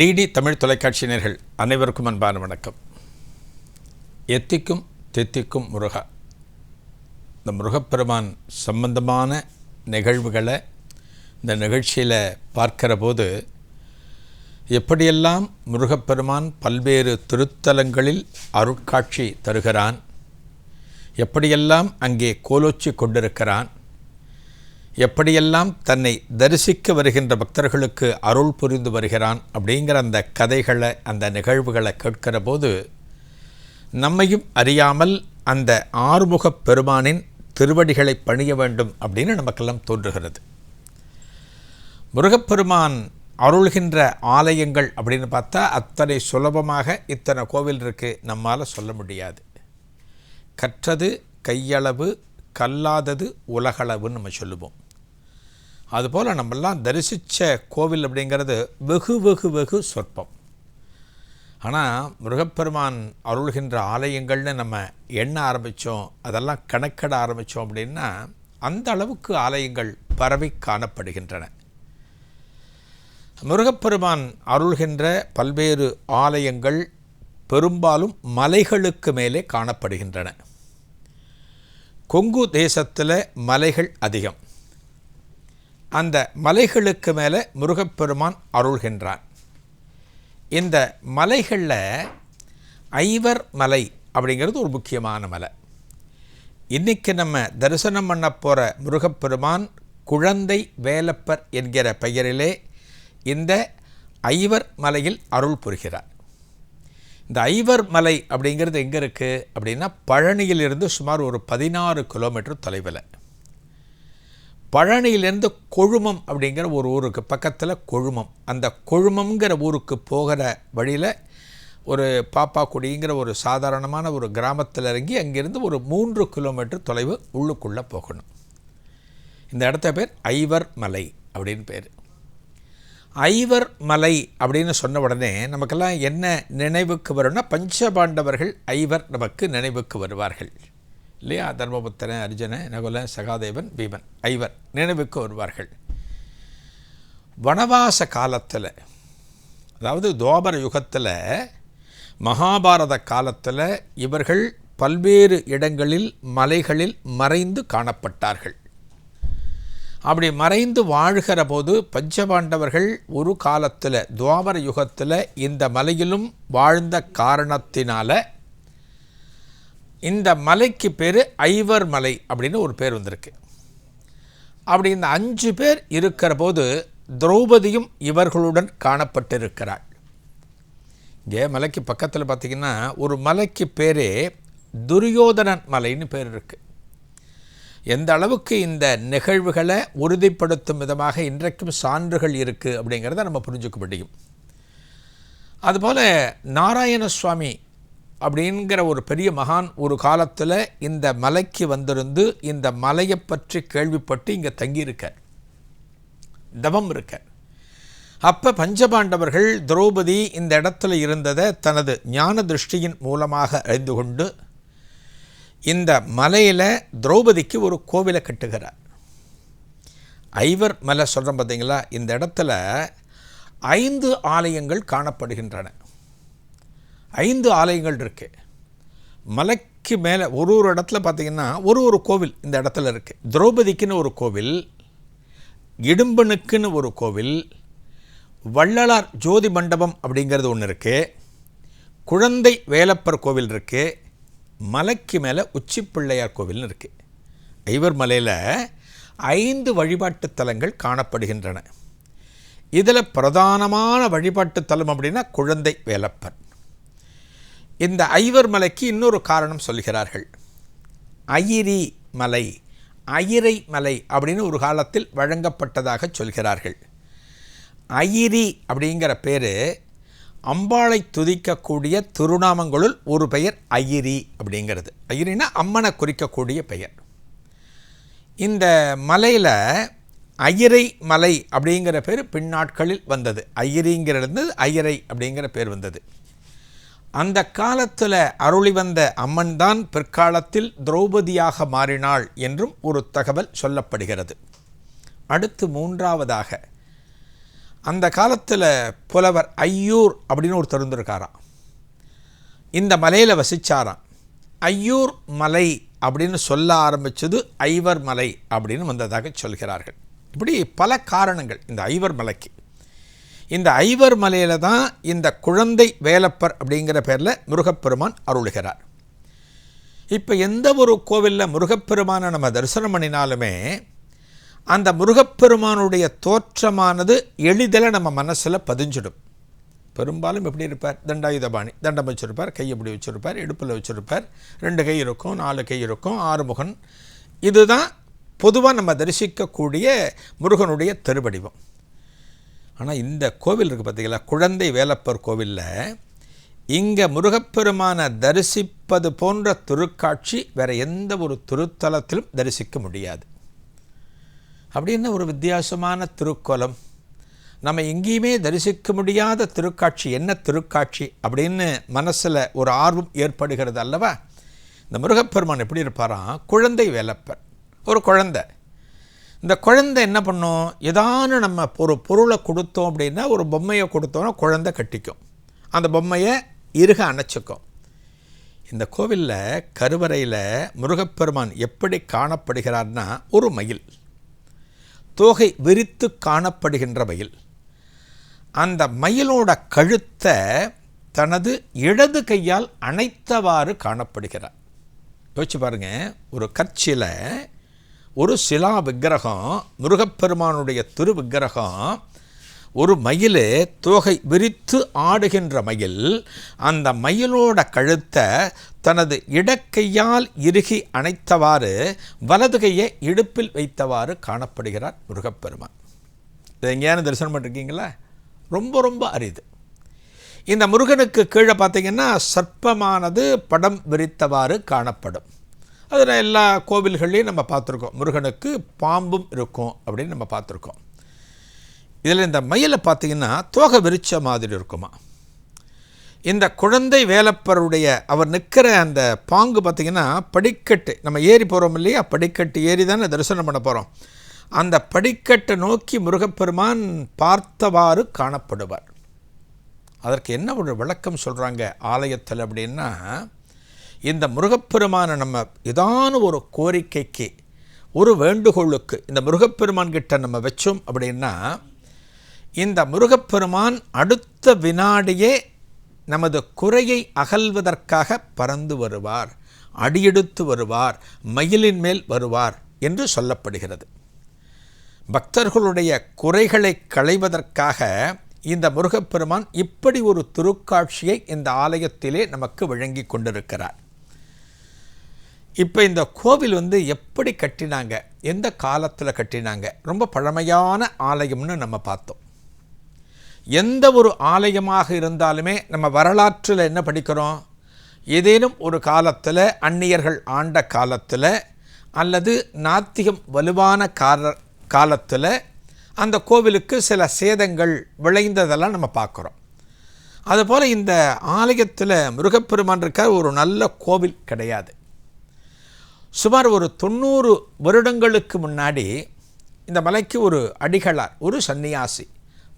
DD Tamil தொலைக்காட்சியினர்கள் அனைவருக்கும் அன்பான வணக்கம். எத்திக்கும் தெத்திக்கும் முருகா. இந்த முருகப்பெருமான் சம்பந்தமான நிகழ்வுகளை இந்த நிகழ்ச்சியில் பார்க்கிற போது எப்படியெல்லாம் முருகப்பெருமான் பல்வேறு திருத்தலங்களில் அருட்காட்சி தருகிறான் எப்படியெல்லாம் அங்கே கோலோச்சி கொண்டிருக்கிறான் எப்படியெல்லாம் தன்னை தரிசிக்க வருகின்ற பக்தர்களுக்கு அருள் புரிந்து வருகிறான் அப்படிங்கிற அந்த கதைகளை அந்த நிகழ்வுகளை கேட்கிற போது நம்மையும் அறியாமல் அந்த ஆறுமுகப் பெருமானின் திருவடிகளை பணிய வேண்டும் அப்படின்னு நமக்கெல்லாம் தோன்றுகிறது. முருகப்பெருமான் அருள்கின்ற ஆலயங்கள் அப்படின்னு பார்த்தா அத்தனை சுலபமாக இத்தனை கோவில் இருக்குது நம்மால் சொல்ல முடியாது. கற்றது கையளவு கல்லாதது உலகளவுன்னு நம்ம சொல்லுவோம். அதுபோல் நம்மெல்லாம் தரிசித்த கோவில் அப்படிங்கிறது வெகு வெகு வெகு சொற்பம். ஆனால் முருகப்பெருமான் அருள்கின்ற ஆலயங்கள்னு நம்ம எண்ண ஆரம்பித்தோம் அதெல்லாம் கணக்கிட ஆரம்பித்தோம் அப்படின்னா அந்த அளவுக்கு ஆலயங்கள் பரவி காணப்படுகின்றன. முருகப்பெருமான் அருள்கின்ற பல்வேறு ஆலயங்கள் பெரும்பாலும் மலைகளுக்கு மேலே காணப்படுகின்றன. கொங்கு தேசத்தில் மலைகள் அதிகம். அந்த மலைகளுக்கு மேலே முருகப்பெருமான் அருள்கின்றான் இந்த மலைகளில் ஐவர் மலை அப்படிங்கிறது ஒரு முக்கியமான மலை. இன்றைக்கி நம்ம தரிசனம் பண்ண போகிற முருகப்பெருமான் குழந்தை வேலப்பர் என்கிற பெயரிலே இந்த ஐவர் மலையில் அருள் புரிகிறார். இந்த ஐவர் மலை அப்படிங்கிறது எங்கே இருக்குது அப்படின்னா பழனியிலிருந்து சுமார் ஒரு பதினாறு கிலோமீட்டர் தொலைவில். பழனியிலேருந்து கொழுமம் அப்படிங்கிற ஒரு ஊருக்கு பக்கத்தில் கொழுமம். அந்த கொழுமம்ங்கிற ஊருக்கு போகிற வழியில் ஒரு பாப்பாக்குடிங்கிற ஒரு சாதாரணமான ஒரு கிராமத்தில் இறங்கி அங்கேருந்து ஒரு மூன்று கிலோமீட்டர் தொலைவு உள்ளுக்குள்ளே போகணும். இந்த இடத்த பேர் ஐவர் மலை அப்படின்னு பேர். ஐவர் மலை அப்படின்னு சொன்ன உடனே நமக்கெல்லாம் என்ன நினைவுக்கு வரும்னா பஞ்சபாண்டவர்கள் ஐவர் நமக்கு நினைவுக்கு வருவார்கள். இல்லையா? தர்மபுத்திரன் அர்ஜுனன் நகுலன் சகாதேவன் பீமன் ஐவர் நினைவுக்கு வருவார்கள். வனவாச காலத்தில் அதாவது துவாபர யுகத்தில் மகாபாரத காலத்தில் இவர்கள் பல்வேறு இடங்களில் மலைகளில் மறைந்து காணப்பட்டார்கள். அப்படி மறைந்து வாழ்கிற போது பஞ்சபாண்டவர்கள் ஒரு காலத்தில் துவாபர யுகத்தில் இந்த மலையிலும் வாழ்ந்த காரணத்தினால இந்த மலைக்கு பேர் ஐவர் மலை அப்படின்னு ஒரு பேர் வந்திருக்கு. அப்படி இந்த அஞ்சு பேர் இருக்கிற போது திரௌபதியும் இவர்களுடன் காணப்பட்டிருக்கிறாள். இங்கே மலைக்கு பக்கத்தில் பார்த்திங்கன்னா ஒரு மலைக்கு பேரே துரியோதனன் மலைன்னு பேர் இருக்குது எந்த அளவுக்கு இந்த நிகழ்வுகளை உறுதிப்படுத்தும் விதமாக இன்றைக்கும் சான்றுகள் இருக்குது அப்படிங்கிறத நம்ம புரிஞ்சுக்க முடியும். அதுபோல் நாராயண சுவாமி அப்படிங்கிற ஒரு பெரிய மகான் ஒரு காலத்தில் இந்த மலைக்கு வந்திருந்து இந்த மலையை பற்றி கேள்விப்பட்டு இங்கே தங்கியிருக்கார். தவம் இருக்கார். அப்போ பஞ்சபாண்டவர்கள் திரௌபதி இந்த இடத்துல இருந்ததை தனது ஞான திருஷ்டியின் மூலமாக அறிந்து கொண்டு இந்த மலையில் திரௌபதிக்கு ஒரு கோவிலை கட்டுகிறார். ஐவர் மலை சொல்கிறோம் பார்த்தீங்களா இந்த இடத்துல ஐந்து ஆலயங்கள் காணப்படுகின்றன. ஐந்து ஆலயங்கள் இருக்கு. மலைக்கு மேலே ஒரு ஒரு இடத்துல பார்த்திங்கன்னா ஒரு ஒரு கோவில் இந்த இடத்துல இருக்குது திரௌபதிக்குன்னு ஒரு கோவில் இடும்பனுக்குன்னு ஒரு கோவில் வள்ளலார் ஜோதி மண்டபம் அப்படிங்கிறது ஒன்று இருக்குது குழந்தை வேலப்பர் கோவில் இருக்குது மலைக்கு மேலே உச்சி பிள்ளையார் கோவில்னு இருக்குது ஐவர் மலையில் ஐந்து வழிபாட்டு தலங்கள் காணப்படுகின்றன. இதில் பிரதானமான வழிபாட்டு தலம் அப்படின்னா குழந்தை வேலப்பன். இந்த ஐவர் மலைக்கு இன்னொரு காரணம் சொல்கிறார்கள். அயிரி மலை அயிரை மலை அப்படின்னு ஒரு காலத்தில் வழங்கப்பட்டதாக சொல்கிறார்கள். அயிரி அப்படிங்கிற பேர் அம்பாளை துதிக்கக்கூடிய திருநாமங்களுள் ஒரு பெயர் அயிரி அப்படிங்கிறது. அயிரினா அம்மனை குறிக்கக்கூடிய பெயர். இந்த மலையில் அயிரை மலை அப்படிங்கிற பேர் பின்னாட்களில் வந்தது. அயிரிங்கிறது அயிரை அப்படிங்கிற பேர் வந்தது. அந்த காலத்தில் அருளி வந்த அம்மன் தான் பிற்காலத்தில் திரௌபதியாக மாறினாள் என்றும் ஒரு தகவல் சொல்லப்படுகிறது. அடுத்து மூன்றாவதாக அந்த காலத்தில் புலவர் ஐயூர் அப்படின்னு ஒரு இருந்திருக்காராம் இந்த மலையில் வசித்தாராம் ஐயூர் மலை அப்படின்னு சொல்ல ஆரம்பித்தது ஐவர் மலை அப்படின்னு வந்ததாக சொல்கிறார்கள். இப்படி பல காரணங்கள் இந்த ஐவர் மலைக்கு. இந்த ஐவர் மலையில் தான் இந்த குழந்தை வேலப்பர் அப்படிங்கிற பேரில் முருகப்பெருமான் அருள்கிறார். இப்போ எந்த ஒரு கோவிலில் முருகப்பெருமானை நம்ம தரிசனம் பண்ணினாலுமே அந்த முருகப்பெருமானுடைய தோற்றமானது எளிதில் நம்ம மனசில் பதிஞ்சிடும். பெரும்பாலும் எப்படி இருப்பார்? தண்டாயுதபாணி. தண்டம் வச்சுருப்பார் கையை எப்படி வச்சுருப்பார் இடுப்பில் வச்சுருப்பார். ரெண்டு கை இருக்கும் நாலு கை இருக்கும் ஆறுமுகன் இதுதான் பொதுவாக நம்ம தரிசிக்கக்கூடிய முருகனுடைய திருவடிவம். ஆனால் இந்த கோவில் இருக்குது பார்த்தீங்களா? குழந்தை வேலப்பர் கோவிலில் இங்கே முருகப்பெருமானை தரிசிப்பது போன்ற திருக்காட்சி வேறு எந்த ஒரு திருத்தலத்திலும் தரிசிக்க முடியாது. அப்படின்னு ஒரு வித்தியாசமான திருக்கோலம். நம்ம எங்கேயுமே தரிசிக்க முடியாத திருக்காட்சி என்ன திருக்காட்சி அப்படின்னு மனசில் ஒரு ஆர்வம் ஏற்படுகிறது அல்லவா? இந்த முருகப்பெருமான் எப்படி இருப்பாராம்? குழந்தை வேலப்பர் ஒரு குழந்தை. இந்த குழந்தை என்ன பண்ணும்? ஏதானு நம்ம ஒரு பொருளை கொடுத்தோம் அப்படின்னா ஒரு பொம்மையை கொடுத்தோன்னா குழந்தை கட்டிக்கும். அந்த பொம்மையை இருக அணைச்சிக்கும். இந்த கோவிலில் கருவறையில் முருகப்பெருமான் எப்படி காணப்படுகிறார்னா ஒரு மயில். தோகை விரித்து காணப்படுகின்ற மயில் அந்த மயிலோட கழுத்தை தனது இடது கையால் அணைத்தவாறு காணப்படுகிறார். யோசிச்சு பாருங்க ஒரு கற்சில ஒரு சிலா விக்கிரகம் முருகப்பெருமானுடைய திரு விக்கிரகம் ஒரு மயிலே தோகை விரித்து ஆடுகின்ற மயில் அந்த மயிலோட கழுத்தை தனது இடக்கையால் இறுகி அணைத்தவாறு வலது கையை இடுப்பில் வைத்தவாறு காணப்படுகிறார் முருகப்பெருமான். இதை எங்கேயான தரிசனம் பண்ணிருக்கீங்களா? ரொம்ப ரொம்ப அரிது. இந்த முருகனுக்கு கீழே பார்த்தீங்கன்னா சர்ப்பமானது படம் விரித்தவாறு காணப்படும். அதில் எல்லா கோவில்கள்லையும் நம்ம பார்த்துருக்கோம். முருகனுக்கு பாம்பும் இருக்கும் அப்படின்னு நம்ம பார்த்துருக்கோம். இதில் இந்த மயிலை பார்த்தீங்கன்னா தோகை விரிச்ச மாதிரி இருக்குமா? இந்த குழந்தை வேலப்பருடைய அவர் நிற்கிற அந்த பாங்கு பார்த்திங்கன்னா படிக்கட்டு. நம்ம ஏறி போகிறோம் இல்லையா? படிக்கட்டு ஏறி தானே தரிசனம் பண்ண போகிறோம் அந்த படிக்கட்டை நோக்கி முருகப்பெருமான் பார்த்தவாறு காணப்படுவார். அதற்கு என்ன ஒரு விளக்கம் சொல்கிறாங்க ஆலயத்தில் அப்படின்னா இந்த முருகப்பெருமானை நம்ம ஏதான ஒரு கோரிக்கைக்கு ஒரு வேண்டுகோளுக்கு இந்த முருகப்பெருமான் கிட்ட நம்ம வச்சோம் அப்படின்னா இந்த முருகப்பெருமான் அடுத்த வினாடியே நமது குறையை அகல்வதற்காக பறந்து வருவார் அடியெடுத்து வருவார் மயிலின் மேல் வருவார் என்று சொல்லப்படுகிறது. பக்தர்களுடைய குறைகளை களைவதற்காக இந்த முருகப்பெருமான் இப்படி ஒரு திருக்காட்சியை இந்த ஆலயத்திலே நமக்கு வழங்கி கொண்டிருக்கிறார். இப்போ இந்த கோவில் வந்து எப்படி கட்டினாங்க எந்த காலத்தில் கட்டினாங்க ரொம்ப பழமையான ஆலயம்னு நம்ம பார்த்தோம். எந்த ஒரு ஆலயமாக இருந்தாலுமே நம்ம வரலாற்றில் என்ன படிக்கிறோம்? ஏதேனும் ஒரு காலத்தில் அந்நியர்கள் ஆண்ட காலத்தில் அல்லது நாத்திகம் வலுவான கால காலத்தில் அந்த கோவிலுக்கு சில சேதங்கள் விளைந்ததெல்லாம் நம்ம பார்க்குறோம். அதுபோல் இந்த ஆலயத்தில் முருகப்பெருமான் இருக்க ஒரு நல்ல கோவில் கிடையாது. சுமார் ஒரு தொண்ணூறு வருடங்களுக்கு முன்னாடி இந்த மலைக்கு ஒரு அடிகளார் ஒரு சன்னியாசி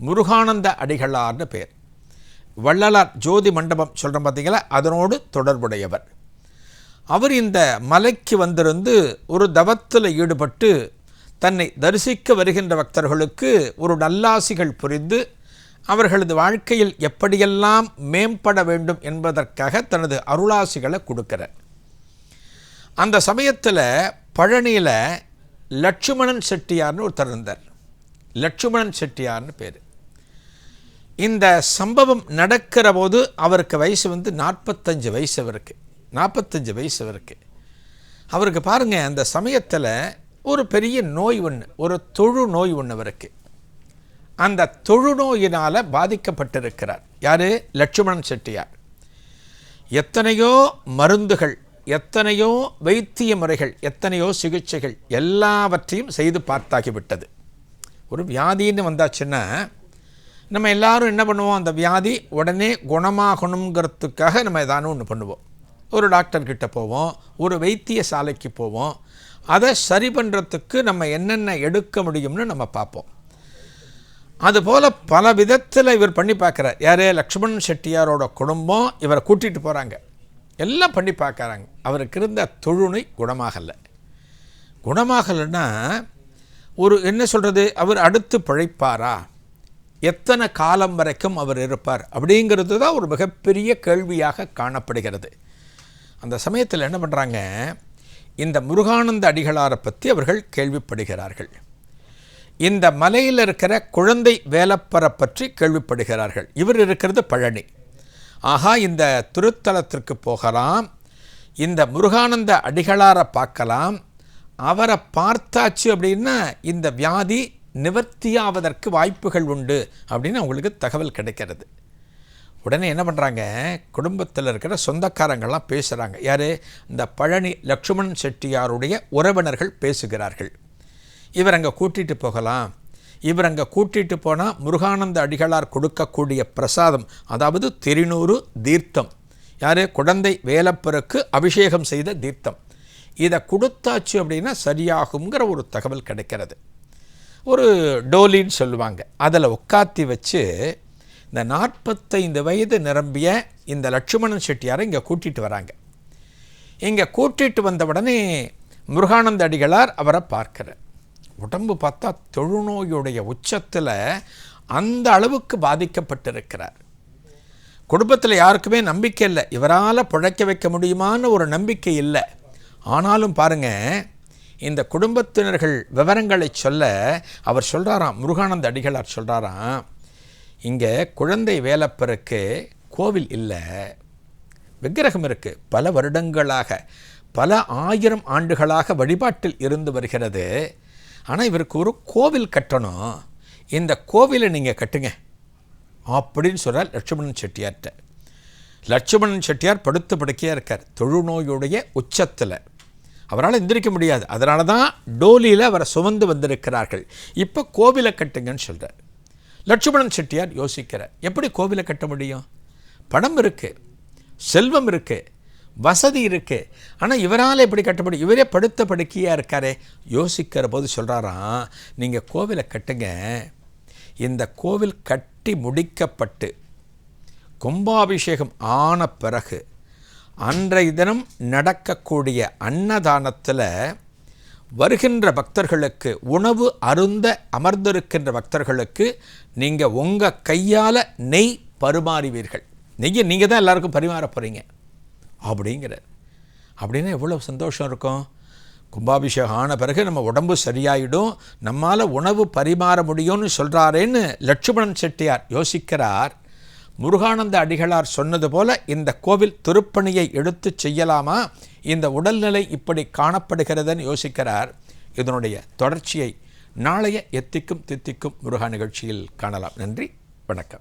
முருகானந்த அடிகளார்னு பேர். வள்ளலார் ஜோதி மண்டபம் சொல்கிறோம் பார்த்தீங்களா அதனோடு தொடர்புடையவர். அவர் இந்த மலைக்கு வந்திருந்து ஒரு தவத்தில் ஈடுபட்டு தன்னை தரிசிக்க வருகின்ற பக்தர்களுக்கு ஒரு நல்லாசிகள் புரிந்து அவர்களது வாழ்க்கையில் எப்படியெல்லாம் மேம்பட வேண்டும் என்பதற்காக தனது அருளாசிகளை கொடுக்கிறார். அந்த சமயத்தில் பழனியில் லட்சுமணன் செட்டியார்னு ஒருத்தர் இருந்தார். லட்சுமணன் செட்டியார்னு பேர். இந்த சம்பவம் நடக்கிற போது அவருக்கு வயசு வந்து நாற்பத்தஞ்சு வயசு அவருக்கு. நாற்பத்தஞ்சு வயசு அவருக்கு. அவருக்கு பாருங்கள் அந்த சமயத்தில் ஒரு பெரிய நோய் ஒன்று ஒரு தொழு நோய் ஒன்று அவருக்கு. அந்த தொழுநோயினால் பாதிக்கப்பட்டிருக்கிறார். யார்? லட்சுமணன் செட்டியார். எத்தனையோ மருந்துகள் எத்தனையோ வைத்திய முறைகள் எத்தனையோ சிகிச்சைகள் எல்லாவற்றையும் செய்து பார்த்தாகிவிட்டது. ஒரு வியாதின்னு வந்தாச்சுன்னா நம்ம எல்லாரும் என்ன பண்ணுவோம்? அந்த வியாதி உடனே குணமாகணுங்கிறதுக்காக நம்ம ஏதானு ஒன்று பண்ணுவோம். ஒரு டாக்டர்கிட்ட போவோம். ஒரு வைத்திய சாலைக்கு போவோம். அதை சரி பண்ணுறதுக்கு நம்ம என்னென்ன எடுக்க முடியும்னு நம்ம பார்ப்போம். அதுபோல் பல விதத்தில் இவர் பண்ணி பார்க்குறார். யாரே? லக்ஷ்மண் செட்டியாரோட குடும்பம் இவரை கூட்டிகிட்டு போகிறாங்க எல்லாம் பண்ணி பார்க்குறாங்க. அவருக்கு இருந்த தொழுநோய் குணமாகலை. குணமாகலைன்னா ஒரு என்ன சொல்கிறது அவர் அடுத்து பிழைப்பாரா? எத்தனை காலம் வரைக்கும் அவர் இருப்பார் அப்படிங்கிறது தான் ஒரு மிகப்பெரிய கேள்வியாக காணப்படுகிறது. அந்த சமயத்தில் என்ன பண்ணுறாங்க இந்த முருகானந்த அடிகளாரை பற்றி அவர்கள் கேள்விப்படுகிறார்கள். இந்த மலையில் இருக்கிற குழந்தை வேலப்பரை பற்றி கேள்விப்படுகிறார்கள். இவர் இருக்கிறது பழனி. ஆகா இந்த திருத்தலத்திற்கு போகலாம். இந்த முருகானந்த அடிகளாரை பார்க்கலாம். அவரை பார்த்தாச்சு அப்படின்னா இந்த வியாதி நிவர்த்தியாவதற்கு வாய்ப்புகள் உண்டு அப்படின்னு அவங்களுக்கு தகவல் கிடைக்கிறது. உடனே என்ன பண்ணுறாங்க குடும்பத்தில் இருக்கிற சொந்தக்காரங்கள்லாம் பேசுகிறாங்க யார்? இந்த பழனி லக்ஷ்மண் செட்டியாருடைய உறவினர்கள் பேசுகிறார்கள். இவர் அங்கே கூட்டிகிட்டு போகலாம். இவர் அங்கே கூட்டிகிட்டு போனால் முருகானந்த அடிகளார் கொடுக்கக்கூடிய பிரசாதம் அதாவது திருநூறு தீர்த்தம். யார்? குழந்தை வேலப்பருக்கு அபிஷேகம் செய்த தீர்த்தம். இதை கொடுத்தாச்சு அப்படின்னா சரியாகுங்கிற ஒரு தகவல் கிடைக்கிறது. ஒரு டோலின்னு சொல்லுவாங்க. அதில் உட்காத்தி வச்சு இந்த நாற்பத்தைந்து வயது நிரம்பிய இந்த லட்சுமணன் செட்டியாரை இங்கே கூட்டிகிட்டு வராங்க. இங்கே கூட்டிகிட்டு வந்த உடனே முருகானந்த அடிகளார் அவரை பார்க்கிறார். உடம்பு பார்த்தா தொழுநோயுடைய உச்சத்தில் அந்த அளவுக்கு பாதிக்கப்பட்டிருக்கிறார். குடும்பத்தில் யாருக்குமே நம்பிக்கை இல்லை. இவரால் பிழைக்க வைக்க முடியுமான்னு ஒரு நம்பிக்கை இல்லை. ஆனாலும் பாருங்கள் இந்த குடும்பத்தினர்கள் விவரங்களை சொல்ல அவர் சொல்கிறாராம் முருகானந்த அடிகளார் சொல்கிறாராம் இங்கே குழந்தை வேலப்பருக்கு கோவில் இல்லை விக்கிரகம் இருக்குது பல வருடங்களாக பல ஆயிரம் ஆண்டுகளாக வழிபாட்டில் இருந்து வருகிறது. ஆனால் இவருக்கு ஒரு கோவில் கட்டணும். இந்த கோவிலை நீங்கள் கட்டுங்க. அப்படின்னு சொல்கிறார் லட்சுமணன் செட்டியார்கிட்ட லட்சுமணன் செட்டியார் படுத்து படுக்கையாக இருக்கார். தொழுநோயுடைய உச்சத்தில். அவரால் எந்திரிக்க முடியாது. அதனால தான் டோலியில் அவரை சுமந்து வந்திருக்கிறார்கள். இப்போ கோவிலை கட்டுங்கன்னு சொல்கிறார் லட்சுமணன் செட்டியார் யோசிக்கிறார். எப்படி கோவிலை கட்ட முடியும்? பணம் இருக்குது செல்வம் இருக்குது வசதி இருக்குது ஆனால் இவரால் எப்படி கட்ட முடியும்? இவரே படுத்த படுக்கையாக இருக்காரே. யோசிக்கிற போது சொல்கிறாராம் நீங்கள் கோவிலை கட்டுங்க. இந்த கோவில் கட்டி முடிக்கப்பட்டு கும்பாபிஷேகம் ஆன பிறகு அன்றைய தினம் நடக்கக்கூடிய அன்னதானத்தில் வருகின்ற பக்தர்களுக்கு உணவு அருந்த அமர்ந்திருக்கின்ற பக்தர்களுக்கு நீங்கள் உங்கள் கையால் நெய் பரிமாறுவீர்கள். நெய்யை நீங்கள் தான் எல்லாருக்கும் பரிமாற போகிறீங்க அப்படிங்கிறார். அப்படின்னா எவ்வளோ சந்தோஷம் இருக்கும்? கும்பாபிஷேகம் ஆன பிறகு நம்ம உடம்பு சரியாயிடும். நம்மால் உணவு பரிமாற முடியும்னு சொல்கிறாரேன்னு லட்சுமணன் செட்டியார் யோசிக்கிறார். முருகானந்த அடிகளார் சொன்னது போல இந்த கோவில் திருப்பணியை எடுத்து செய்யலாமா? இந்த உடல்நிலை இப்படி காணப்படுகிறதுன்னு யோசிக்கிறார். இதனுடைய தொடர்ச்சியை நாளைய எத்திக்கும் தித்திக்கும் முருகா நிகழ்ச்சியில் காணலாம். நன்றி. வணக்கம்.